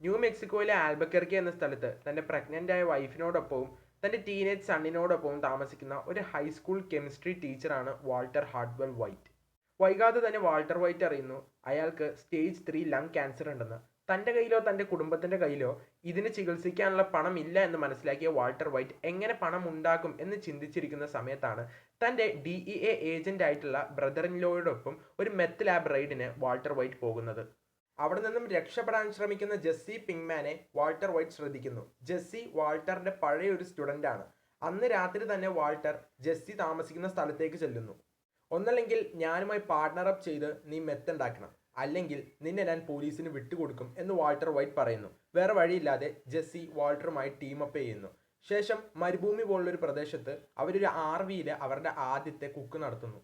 New മെക്സിക്കോയിലെ ആൽബക്കർക്കി എന്ന സ്ഥലത്ത് തന്റെ പ്രഗ്നന്റായ വൈഫിനോടൊപ്പവും തന്റെ ടീനേജ് സണ്ണിനോടൊപ്പവും താമസിക്കുന്ന ഒരു ഹൈസ്കൂൾ കെമിസ്ട്രി ടീച്ചറാണ് വാൾട്ടർ ഹാർഡ്വെൽ വൈറ്റ്. വൈകാതെ തന്നെ വാൾട്ടർ വൈറ്റ് അറിയുന്നു അയാൾക്ക് സ്റ്റേജ് ത്രീ ലങ് ക്യാൻസർ ഉണ്ടെന്ന്. തന്റെ കയ്യിലോ തന്റെ കുടുംബത്തിന്റെ കയ്യിലോ ഇതിന് ചികിത്സിക്കാനുള്ള പണം ഇല്ല എന്ന് മനസ്സിലാക്കിയ വാൾട്ടർ വൈറ്റ് എങ്ങനെ പണം ഉണ്ടാക്കും എന്ന് ചിന്തിച്ചിരിക്കുന്ന സമയത്താണ് തന്റെ ഡി ഇ എ ഏജന്റ് ആയിട്ടുള്ള ബ്രദർ ഇൻ ലോയോടൊപ്പം ഒരു മെത്ത് ലാബ് റൈഡിന് വാൾട്ടർ വൈറ്റ് പോകുന്നത്. അവിടെ നിന്നും രക്ഷപ്പെടാൻ ശ്രമിക്കുന്ന ജെസ്സി പിങ്മാനെ വാൾട്ടർ വൈറ്റ് ശ്രദ്ധിക്കുന്നു. ജെസ്സി വാൾട്ടറിന്റെ പഴയ ഒരു സ്റ്റുഡന്റ് ആണ്. അന്ന് രാത്രി തന്നെ വാൾട്ടർ ജെസ്സി താമസിക്കുന്ന സ്ഥലത്തേക്ക് ചെല്ലുന്നു. ഒന്നല്ലെങ്കിൽ ഞാനുമായി പാർട്ണർ അപ്പ് ചെയ്ത് നീ മെത്തുണ്ടാക്കണം. അല്ലെങ്കിൽ നിന്നെ ഞാൻ പോലീസിന് വിട്ടുകൊടുക്കും എന്ന് വാൾട്ടർ വൈറ്റ് പറയുന്നു. വേറെ വഴിയില്ലാതെ ജെസ്സി വാൾട്ടറുമായി ടീം അപ്പ് ചെയ്യുന്നു. ശേഷം മരുഭൂമി പോലുള്ളൊരു പ്രദേശത്ത് അവരൊരു ആർ വിയിൽ അവരുടെ ആദ്യത്തെ കുക്ക് നടത്തുന്നു.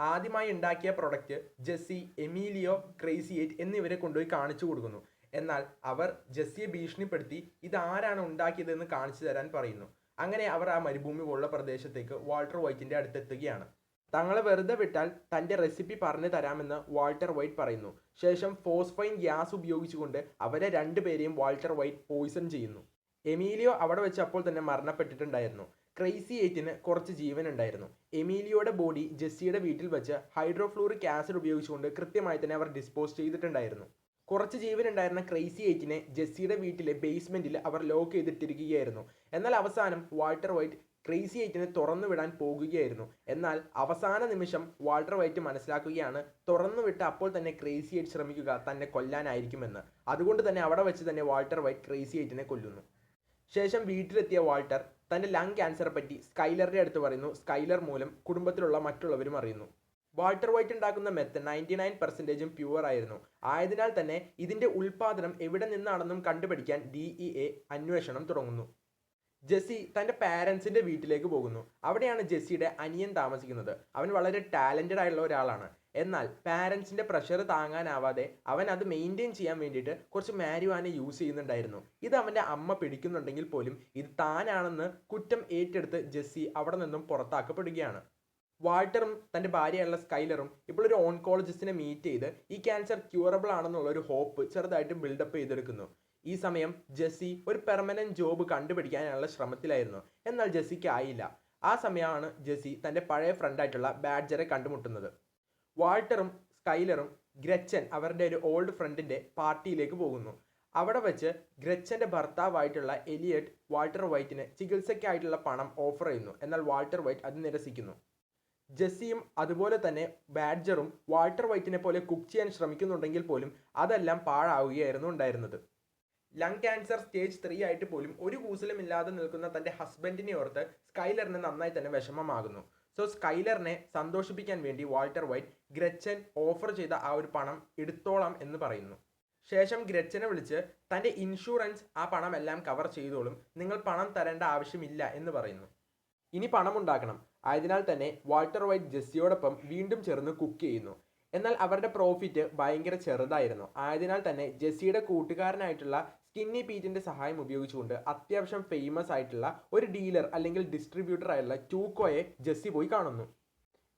ആദ്യമായി ഉണ്ടാക്കിയ പ്രൊഡക്റ്റ് ജെസ്സി എമീലിയോ ക്രേസിയേറ്റ് എന്നിവരെ കൊണ്ടുപോയി കാണിച്ചു കൊടുക്കുന്നു. എന്നാൽ അവർ ജെസ്സിയെ ഭീഷണിപ്പെടുത്തി ഇതാരാണ് ഉണ്ടാക്കിയതെന്ന് കാണിച്ചു തരാൻ പറയുന്നു. അങ്ങനെ അവർ ആ മരുഭൂമി പോലുള്ള പ്രദേശത്തേക്ക് വാൾട്ടർ വൈറ്റിന്റെ അടുത്തെത്തുകയാണ്. തങ്ങളെ വെറുതെ വിട്ടാൽ തന്റെ റെസിപ്പി പറഞ്ഞു തരാമെന്ന് വാൾട്ടർ വൈറ്റ് പറയുന്നു. ശേഷം ഫോസ്ഫൈൻ ഗ്യാസ് ഉപയോഗിച്ചുകൊണ്ട് അവരെ രണ്ടുപേരെയും വാൾട്ടർ വൈറ്റ് പോയിസൺ ചെയ്യുന്നു. എമീലിയോ അവിടെ വെച്ച് അപ്പോൾ തന്നെ മരണപ്പെട്ടിട്ടുണ്ടായിരുന്നു. ക്രൈസി എയ്റ്റിന് കുറച്ച് ജീവൻ ഉണ്ടായിരുന്നു എമീലിയോയുടെ ബോഡി ജെസ്സിയുടെ വീട്ടിൽ വെച്ച് ഹൈഡ്രോഫ്ലൂറിക് ആസിഡ് ഉപയോഗിച്ചുകൊണ്ട് കൃത്യമായി തന്നെ അവർ ഡിസ്പോസ് ചെയ്തിട്ടുണ്ടായിരുന്നു. കുറച്ച് ജീവൻ ഉണ്ടായിരുന്ന ക്രൈസി എയ്റ്റിനെ ജെസ്സിയുടെ വീട്ടിലെ ബേസ്മെന്റിൽ അവർ ലോക്ക് ചെയ്തിട്ടിരിക്കുകയായിരുന്നു. എന്നാൽ അവസാനം വാൾട്ടർ വൈറ്റ് ക്രേസി എയ്റ്റിനെ തുറന്നു വിടാൻ പോകുകയായിരുന്നു. എന്നാൽ അവസാന നിമിഷം വാൾട്ടർ വൈറ്റ് മനസ്സിലാക്കുകയാണ് തുറന്നു വിട്ട് അപ്പോൾ തന്നെ ക്രേസി എയ്റ്റ് ശ്രമിക്കുക തന്നെ കൊല്ലാനായിരിക്കുമെന്ന്. അതുകൊണ്ട് തന്നെ അവിടെ വെച്ച് തന്നെ വാൾട്ടർ വൈറ്റ് ക്രേസി എയ്റ്റിനെ കൊല്ലുന്നു. ശേഷം വീട്ടിലെത്തിയ വാൾട്ടർ തന്റെ ലങ് ക്യാൻസറെ പറ്റി സ്കൈലറുടെ അടുത്ത് പറയുന്നു. സ്കൈലർ മൂലം കുടുംബത്തിലുള്ള മറ്റുള്ളവരും അറിയുന്നു. വാൾട്ടർ വൈറ്റ് ഉണ്ടാക്കുന്ന മെത്ത് നയന്റി നയൻ പെർസെന്റേജും പ്യുവർ ആയിരുന്നു. ആയതിനാൽ തന്നെ ഇതിന്റെ ഉൽപ്പാദനം എവിടെ നിന്നാണെന്നും കണ്ടുപിടിക്കാൻ ഡി ഇ എ അന്വേഷണം തുടങ്ങുന്നു. ജെസ്സി തന്റെ പാരൻസിന്റെ വീട്ടിലേക്ക് പോകുന്നു. അവിടെയാണ് ജെസ്സിയുടെ അനിയൻ താമസിക്കുന്നത്. അവൻ വളരെ ടാലന്റഡ് ആയിട്ടുള്ള ഒരാളാണ്. എന്നാൽ പാരൻസിന്റെ പ്രഷർ താങ്ങാനാവാതെ അവൻ അത് മെയിന്റെയിൻ ചെയ്യാൻ വേണ്ടിയിട്ട് കുറച്ച് മാരിവാന യൂസ് ചെയ്യുന്നുണ്ടായിരുന്നു. ഇത് അവന്റെ അമ്മ പിടിക്കുന്നുണ്ടെങ്കിൽ പോലും ഇത് താനാണെന്ന് കുറ്റം ഏറ്റെടുത്ത് ജെസ്സി അവിടെ നിന്നും പുറത്താക്കപ്പെടുകയാണ്. വാൾട്ടറും തന്റെ ഭാര്യയുള്ള സ്കൈലറും ഇപ്പോൾ ഒരു ഓൺകോളജിസ്റ്റിനെ മീറ്റ് ചെയ്ത് ഈ ക്യാൻസർ ക്യൂറബിൾ ആണെന്നുള്ള ഒരു ഹോപ്പ് ചെറുതായിട്ട് ബിൽഡപ്പ് ചെയ്തെടുക്കുന്നു. ഈ സമയം ജെസ്സി ഒരു പെർമനന്റ് ജോബ് കണ്ടുപിടിക്കാനുള്ള ശ്രമത്തിലായിരുന്നു. എന്നാൽ ജെസ്സിക്ക് ആയില്ല ആ സമയമാണ് ജെസ്സി തന്റെ പഴയ ഫ്രണ്ടായിട്ടുള്ള ബാഡ്ജറെ കണ്ടുമുട്ടുന്നത്. വാൾട്ടറും സ്കൈലറും ഗ്രച്ചൻ അവരുടെ ഒരു ഓൾഡ് ഫ്രണ്ടിന്റെ പാർട്ടിയിലേക്ക് പോകുന്നു. അവിടെ വെച്ച് ഗ്രച്ചന്റെ ഭർത്താവായിട്ടുള്ള എലിയറ്റ് വാൾട്ടർ വൈറ്റിന് ചികിത്സയ്ക്കായിട്ടുള്ള പണം ഓഫർ ചെയ്യുന്നു. എന്നാൽ വാൾട്ടർ വൈറ്റ് അത് നിരസിക്കുന്നു. ജെസ്സിയും അതുപോലെ തന്നെ ബാഡ്ജറും വാൾട്ടർ വൈറ്റിനെ പോലെ കുക്ക് ചെയ്യാൻ ശ്രമിക്കുന്നുണ്ടെങ്കിൽ പോലും അതെല്ലാം പാഴാവുകയായിരുന്നു ഉണ്ടായിരുന്നത്. ലങ് ക്യാൻസർ സ്റ്റേജ് ത്രീ ആയിട്ട് പോലും ഒരു കൂസലും ഇല്ലാതെ നിൽക്കുന്ന തന്റെ ഹസ്ബൻഡിനെ ഓർത്ത് സ്കൈലറിന് നന്നായി തന്നെ വിഷമമാകുന്നു. സോ സ്കൈലറിനെ സന്തോഷിപ്പിക്കാൻ വേണ്ടി വാൾട്ടർ വൈറ്റ് ഗ്രച്ചൻ ഓഫർ ചെയ്ത ആ ഒരു പണം എടുത്തോളാം എന്ന് പറയുന്നു. ശേഷം ഗ്രച്ചനെ വിളിച്ച് തന്റെ ഇൻഷുറൻസ് ആ പണം എല്ലാം കവർ ചെയ്തോളും. നിങ്ങൾ പണം തരേണ്ട ആവശ്യമില്ല എന്ന് പറയുന്നു. ഇനി പണം ഉണ്ടാക്കണം. ആയതിനാൽ തന്നെ വാൾട്ടർ വൈറ്റ് ജെസ്സിയോടൊപ്പം വീണ്ടും ചേർന്ന് കുക്ക് ചെയ്യുന്നു. എന്നാൽ അവരുടെ പ്രോഫിറ്റ് ഭയങ്കര ചെറുതായിരുന്നു. ആയതിനാൽ തന്നെ ജെസ്സിയുടെ കൂട്ടുകാരനായിട്ടുള്ള സ്കിന്നി പീറ്റിന്റെ സഹായം ഉപയോഗിച്ചുകൊണ്ട് അത്യാവശ്യം ഫേമസ് ആയിട്ടുള്ള ഒരു ഡീലർ അല്ലെങ്കിൽ ഡിസ്ട്രിബ്യൂട്ടർ ആയിട്ടുള്ള ടൂക്കോയെ ജെസ്സി പോയി കാണുന്നു.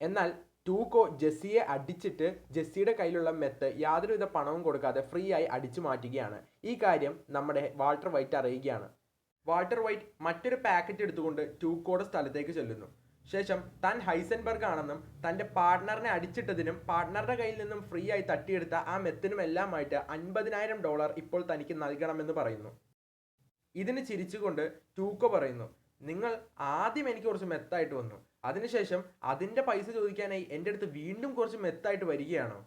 എന്നാൽ ടൂക്കോ ജെസ്സിയെ അടിച്ചിട്ട് ജെസ്സിയുടെ കയ്യിലുള്ള മെത്ത് യാതൊരുവിധ പണവും കൊടുക്കാതെ ഫ്രീ ആയി അടിച്ചു മാറ്റുകയാണ്. ഈ കാര്യം നമ്മുടെ വാൾട്ടർ വൈറ്റ് അറിയുകയാണ്. വാൾട്ടർ വൈറ്റ് മറ്റൊരു പാക്കറ്റ് എടുത്തുകൊണ്ട് ടൂക്കോയുടെ സ്ഥലത്തേക്ക് ചെല്ലുന്നു. ശേഷം താൻ ഹൈസൻബർഗ് ആണെന്നും തന്റെ പാർട്ട്ണറിനെ അടിച്ചിട്ടതിനും പാർട്ട്ണറുടെ കയ്യിൽ നിന്നും ഫ്രീ ആയി തട്ടിയെടുത്ത ആ മെത്തിനും എല്ലാമായിട്ട് അൻപതിനായിരം ഡോളർ ഇപ്പോൾ തനിക്ക് നൽകണമെന്ന് പറയുന്നു. ഇതിന് ചിരിച്ചുകൊണ്ട് ടൂക്കോ പറയുന്നു നിങ്ങൾ ആദ്യം എനിക്ക് കുറച്ച് മെത്തായിട്ട് വന്നു. അതിനുശേഷം അതിന്റെ പൈസ ചോദിക്കാനായി എന്റെ അടുത്ത് വീണ്ടും കുറച്ച് മെത്തായിട്ട് വരികയാണോ?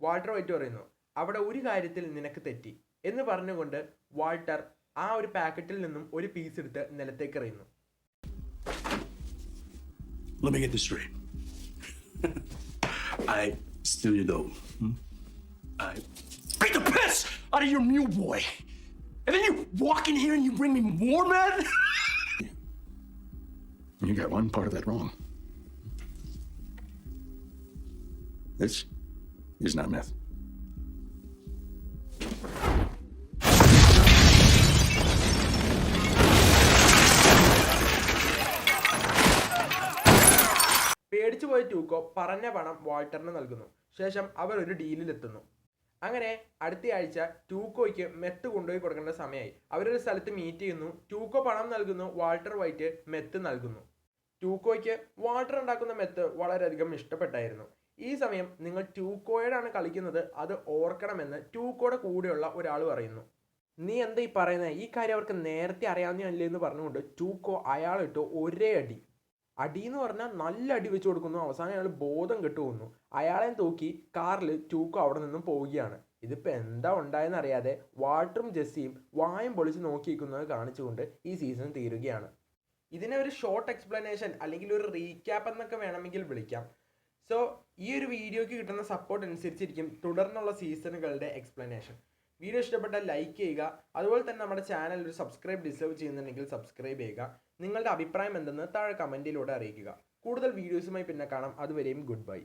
വാൾട്ടർ വൈറ്റ് പറയുന്നു അവിടെ ഒരു കാര്യത്തിൽ നിനക്ക് തെറ്റി എന്ന് പറഞ്ഞുകൊണ്ട് വാൾട്ടർ ആ ഒരു പാക്കറ്റിൽ നിന്നും ഒരു പീസ് എടുത്ത് നിലത്തേക്ക് എറിയുന്നു. Let me get this straight. I steal your dough. hmm? I beat the piss out of your mule boy. And then you walk in here and you bring me more men? you got one part of that wrong. This is not meth. ടൂക്കോ പറഞ്ഞ പണം വാൾട്ടറിന് നൽകുന്നു. ശേഷം അവർ ഒരു ഡീലിലെത്തുന്നു. അങ്ങനെ അടുത്തയാഴ്ച ടൂക്കോയ്ക്ക് meth കൊണ്ടുപോയി കൊടുക്കേണ്ട സമയമായി. അവരൊരു സ്ഥലത്ത് മീറ്റ് ചെയ്യുന്നു. ട്യൂക്കോ പണം നൽകുന്നു. വാൾട്ടർ വൈറ്റ് മെത്ത് നൽകുന്നു. ട്യൂക്കോയ്ക്ക് വാൾട്ടർ ഉണ്ടാക്കുന്ന മെത്ത് വളരെയധികം ഇഷ്ടപ്പെട്ടായിരുന്നു. ഈ സമയം നിങ്ങൾ ടൂക്കോയോടാണ് കളിക്കുന്നത്. അത് ഓർക്കണമെന്ന് ട്യൂക്കോയുടെ കൂടെയുള്ള ഒരാൾ പറയുന്നു. നീ എന്താ ഈ പറയുന്നത് ഈ കാര്യം അവർക്ക് നേരത്തെ അറിയാവുന്നതല്ലേ? എന്ന് പറഞ്ഞുകൊണ്ട് ട്യൂക്കോ അയാളിട്ട് ഒരേ അടി. അടി എന്ന് പറഞ്ഞാൽ നല്ല അടി വെച്ച് കൊടുക്കുന്നു. അവസാനം അയാൾ ബോധം കെട്ടു പോകുന്നു അയാളെ തൂക്കി കാറിൽ ടൂക്കോ അവിടെ നിന്നും പോവുകയാണ്. ഇതിപ്പോൾ എന്താ ഉണ്ടായെന്ന് അറിയാതെ വാട്ടറും ജെസ്സിയും വായം പൊളിച്ച് നോക്കിയിരിക്കുന്നത് കാണിച്ചുകൊണ്ട് ഈ സീസൺ തീരുകയാണ്. ഇതിനെ ഒരു ഷോർട്ട് എക്സ്പ്ലനേഷൻ അല്ലെങ്കിൽ ഒരു റീക്യാപ്പ് എന്നൊക്കെ വേണമെങ്കിൽ വിളിക്കാം. സോ ഈ ഒരു വീഡിയോയ്ക്ക് കിട്ടുന്ന സപ്പോർട്ട് അനുസരിച്ചിരിക്കും തുടർന്നുള്ള സീസണുകളുടെ എക്സ്പ്ലനേഷൻ വീഡിയോ ഇഷ്ടപ്പെട്ടാൽ ലൈക്ക് ചെയ്യുക. അതുപോലെ തന്നെ നമ്മുടെ ചാനൽ ഒരു സബ്സ്ക്രൈബ് ഡിസേർവ് ചെയ്യുന്നുണ്ടെങ്കിൽ സബ്സ്ക്രൈബ് ചെയ്യുക. നിങ്ങളുടെ അഭിപ്രായം എന്തെന്ന് താഴെ കമന്റിലൂടെ അറിയിക്കുക. കൂടുതൽ വീഡിയോസുമായി പിന്നെ കാണാം. അതുവരെയും ഗുഡ് ബൈ